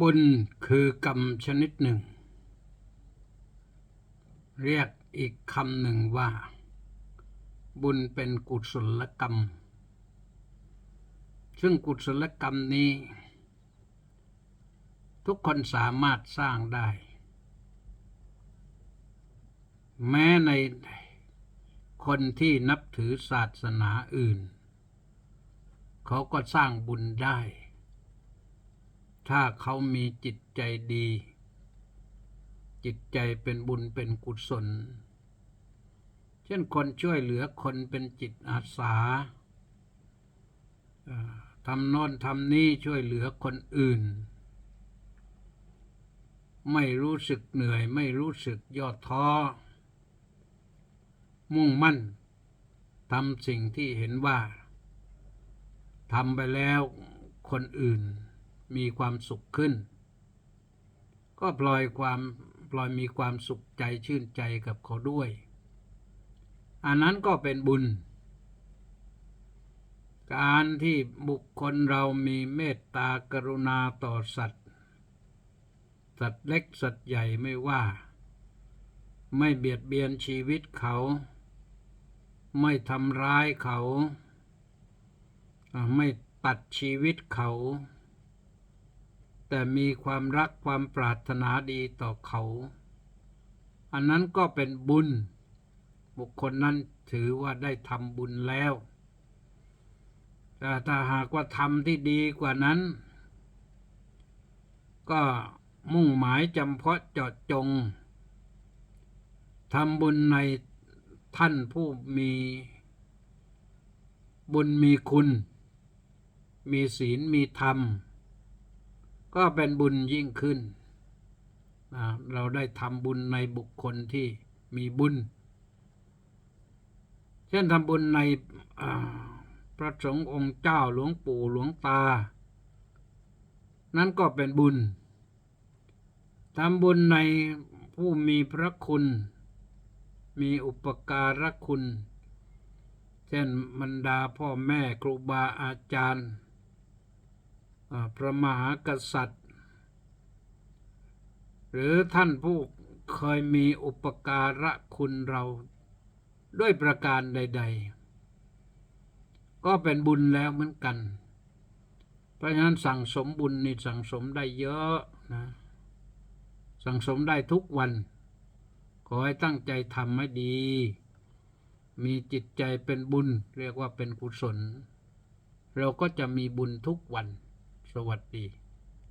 บุญคือกรรมชนิดหนึ่ง เรียกอีกคำหนึ่งว่า บุญเป็นกุศลกรรม ซึ่งกุศลกรรมนี้ ทุกคนสามารถสร้างได้ แม้ในคนที่นับถือศาสนาอื่น เขาก็สร้างบุญได้ ถ้าเขามีจิตใจดี จิตใจเป็นบุญเป็นกุศล เช่นคนช่วยเหลือคนเป็นจิตอาสาทำโน้นทำนี้ช่วยเหลือคนอื่น ไม่รู้สึกเหนื่อยไม่รู้สึกย่อท้อ มุ่งมั่นทำสิ่งที่เห็นว่าทำไปแล้วคนอื่น มีความสุขขึ้น ก็ปล่อยความปล่อยมีความสุขใจชื่นใจกับเขาด้วย อันนั้นก็เป็นบุญ การที่บุคคลเรามีเมตตากรุณาต่อสัตว์ สัตว์เล็กสัตว์ใหญ่ไม่ว่า ไม่เบียดเบียนชีวิตเขา ไม่ทำร้ายเขา ไม่ตัดชีวิตเขา แต่มีความรักความปรารถนาดีต่อเขา อันนั้นก็เป็นบุญ บุคคลนั้นถือว่าได้ทำบุญแล้วแต่ถ้าหากว่าทำที่ดีกว่านั้น ก็มุ่งหมายจำเพาะเจาะจงทำบุญในท่านผู้มีบุญมีคุณ มีศีลมีธรรม ก็เป็นบุญยิ่งขึ้น เราได้ทำบุญในบุคคลที่มีบุญ เช่นทำบุญในพระสงฆ์องค์เจ้าหลวงปู่หลวงตา นั่นก็เป็นบุญ ทำบุญในผู้มีพระคุณ มีอุปการะคุณ เช่นบรรดาพ่อแม่ครูบาอาจารย์ พระมหากษัตริย์ หรือท่านผู้เคยมีอุปการะคุณเราด้วยประการใด ๆ ก็เป็นบุญแล้วเหมือนกัน เพราะฉะนั้นสั่งสมบุญนี่สั่งสมได้เยอะนะสั่งสมได้ทุกวัน ขอให้ตั้งใจทำให้ดี มีจิตใจเป็นบุญเรียกว่าเป็นกุศล เราก็จะมีบุญทุกวัน สวัสดี